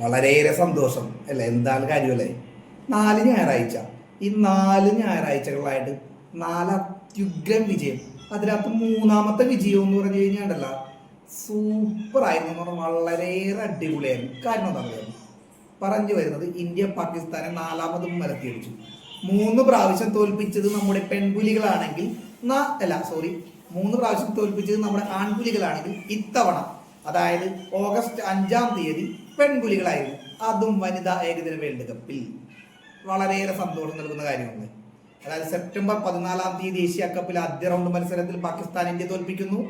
വളരെയേറെ സന്തോഷം അല്ലേ? എന്താണ് കാര്യമല്ലേ? നാല് ഞായറാഴ്ച. ഈ നാല് ഞായറാഴ്ചകളായിട്ട് നാല് അത്യുഗ്രം വിജയം. അതിനകത്ത് മൂന്നാമത്തെ വിജയം എന്ന് പറഞ്ഞു കഴിഞ്ഞാൽ സൂപ്പറായിരുന്നു എന്ന് പറഞ്ഞാൽ വളരെയേറെ അടിപൊളിയായിരുന്നു. കാരണം എന്താ പറയുക പറഞ്ഞു വരുന്നത് ഇന്ത്യ പാകിസ്ഥാനെ നാലാമതും മലത്തിയടിച്ചു മൂന്ന് പ്രാവശ്യം തോൽപ്പിച്ചത് നമ്മുടെ പെൺപുലികളാണെങ്കിൽ അല്ല സോറി മൂന്ന് പ്രാവശ്യം തോൽപ്പിച്ചത് നമ്മുടെ ആൺപുലികളാണെങ്കിൽ ഇത്തവണ അതായത് ഓഗസ്റ്റ് അഞ്ചാം തീയതി പെൺപുലികളായിരുന്നു അതും വനിതാ ഏകദിന വേൾഡ് കപ്പിൽ വളരെയേറെ സന്തോഷം നൽകുന്ന കാര്യമാണ്. അതായത് സെപ്റ്റംബർ പതിനാലാം തീയതി ഏഷ്യ കപ്പിൽ ആദ്യ റൗണ്ട് മത്സരത്തിൽ പാകിസ്ഥാൻ ഇന്ത്യ തോൽപ്പിക്കുന്നു.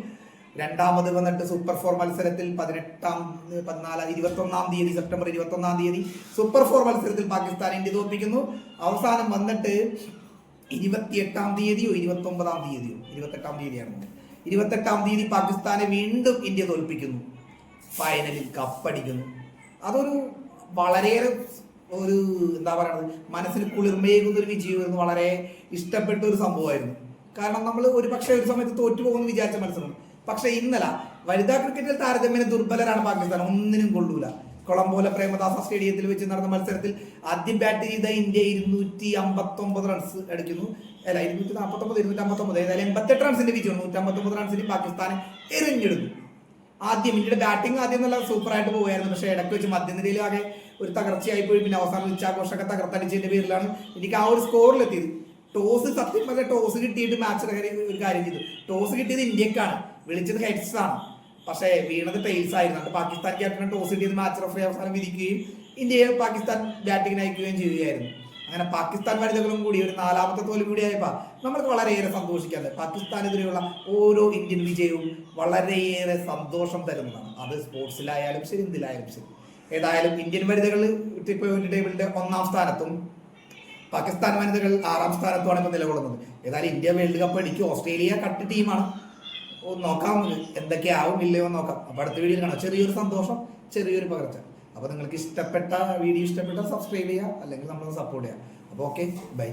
രണ്ടാമത് വന്നിട്ട് സൂപ്പർ ഫോർ മത്സരത്തിൽ പതിനെട്ടാം പതിനാല് ഇരുപത്തി ഒന്നാം തീയതി സെപ്റ്റംബർ ഇരുപത്തി ഒന്നാം തീയതി സൂപ്പർ ഫോർ മത്സരത്തിൽ പാകിസ്ഥാൻ ഇന്ത്യ തോൽപ്പിക്കുന്നു. അവസാനം വന്നിട്ട് ഇരുപത്തിയെട്ടാം തീയതിയോ ഇരുപത്തി ഒമ്പതാം തീയതിയോ ഇരുപത്തെട്ടാം തീയതിയാണ്? ഇരുപത്തെട്ടാം തീയതി പാകിസ്ഥാനെ വീണ്ടും ഇന്ത്യ തോൽപ്പിക്കുന്നു. ഫൈനലിൽ കപ്പടിക്കുന്നു. അതൊരു വളരെയേറെ ഒരു എന്താ പറയുന്നത് മനസ്സിന് കുളിർമയേകുന്ന ഒരു വിജയമായിരുന്നു. വളരെ ഇഷ്ടപ്പെട്ട ഒരു സംഭവമായിരുന്നു. കാരണം നമ്മൾ ഒരു പക്ഷേ ഒരു സമയത്ത് തോറ്റു പോകുമെന്ന് വിചാരിച്ച മത്സരം. പക്ഷേ ഇന്നലെ വനിതാ ക്രിക്കറ്റിൽ താരതമ്യേന ദുർബലരാണ് പാകിസ്ഥാൻ. ഒന്നിനും കൊള്ളൂല. കൊളംബോല പ്രേമദാസ സ്റ്റേഡിയത്തിൽ വെച്ച് നടന്ന മത്സരത്തിൽ ആദ്യം ബാറ്റ് ചെയ്ത ഇന്ത്യ ഇരുന്നൂറ്റി അമ്പത്തി ഒമ്പത് റൺസ് അടിക്കുന്നു അല്ല ഇരുന്നൂറ്റി നാൽപ്പത്തൊമ്പത് ഇരുന്നൂറ്റി അമ്പത്തൊമ്പത് ഏതായാലും എൺപത്തെട്ട് റൺസിന്റെ വിജയം നൂറ്റി അമ്പത്തി റൺസിന് പാകിസ്ഥാൻ എറിഞ്ഞെടുത്തു. ആദ്യം ഇന്ത്യയുടെ ബാറ്റിംഗ് ആദ്യം നല്ല സൂപ്പർ ആയിട്ട് പോയായിരുന്നു പക്ഷേ ഇടയ്ക്ക് വെച്ച് മധ്യനിരയിൽ ആകെ ഒരു തകർച്ചയായി പോയി. പിന്നെ അവസാനം ഉച്ചാഘോഷമൊക്കെ തകർത്തടിച്ചതിന്റെ പേരിലാണ് എനിക്ക് ആ ഒരു സ്കോറിലെത്തിയത് ടോസ് സത്യം പറഞ്ഞ ടോസ് കിട്ടിയിട്ട് മാച്ച് ഒരു കാര്യം ചെയ്തു. ടോസ് കിട്ടിയത് ഇന്ത്യക്കാണ്. വിളിച്ചത് ഹെഡ്സ് ആണ്. പക്ഷേ വീണത് ടൈൽസ് ആയിരുന്നു. അത് പാകിസ്ഥാൻ ക്യാപ്റ്റൻ ടോസ് കിട്ടിയത് മാച്ച് റഫറി അവസാനം വിധിക്കുകയും ഇന്ത്യയെ പാകിസ്ഥാൻ ബാറ്റിംഗിന് അയക്കുകയും ചെയ്യുകയായിരുന്നു. അങ്ങനെ പാകിസ്ഥാൻ വനിതകളും കൂടി ഒരു നാലാമത്തെ തോൽവി കൂടി ആയപ്പോൾ നമ്മൾക്ക് വളരെയേറെ സന്തോഷിക്കാതെ പാകിസ്ഥാനെതിരെയുള്ള ഓരോ ഇന്ത്യൻ വിജയവും വളരെയേറെ സന്തോഷം തരുന്നതാണ്. അത് സ്പോർട്സിലായാലും ശരി എന്തിലായാലും ശരി. ഏതായാലും ഇന്ത്യൻ വനിതകൾ ട്വന്റി ടേബിളിന്റെ ഒന്നാം സ്ഥാനത്തും പാകിസ്ഥാൻ വനിതകൾ ആറാം സ്ഥാനത്തുമാണ് ഇപ്പോൾ നിലകൊള്ളുന്നത്. ഏതായാലും ഇന്ത്യ വേൾഡ് കപ്പ് അടിക്കും. ഓസ്ട്രേലിയ കട്ട് ടീമാണ്. നോക്കാം എന്തൊക്കെയാവും ഇല്ലയോ നോക്കാം. അപ്പോൾ അടുത്ത വീഡിയോ കാണാം. ചെറിയൊരു സന്തോഷം ചെറിയൊരു പകർച്ച. അപ്പൊ നിങ്ങൾക്ക് ഇഷ്ടപ്പെട്ട വീഡിയോ ഇഷ്ടപ്പെട്ട സബ്സ്ക്രൈബ് ചെയ്യുക അല്ലെങ്കിൽ നമ്മൾ സപ്പോർട്ട് ചെയ്യുക. അപ്പോൾ ഓക്കെ ബൈ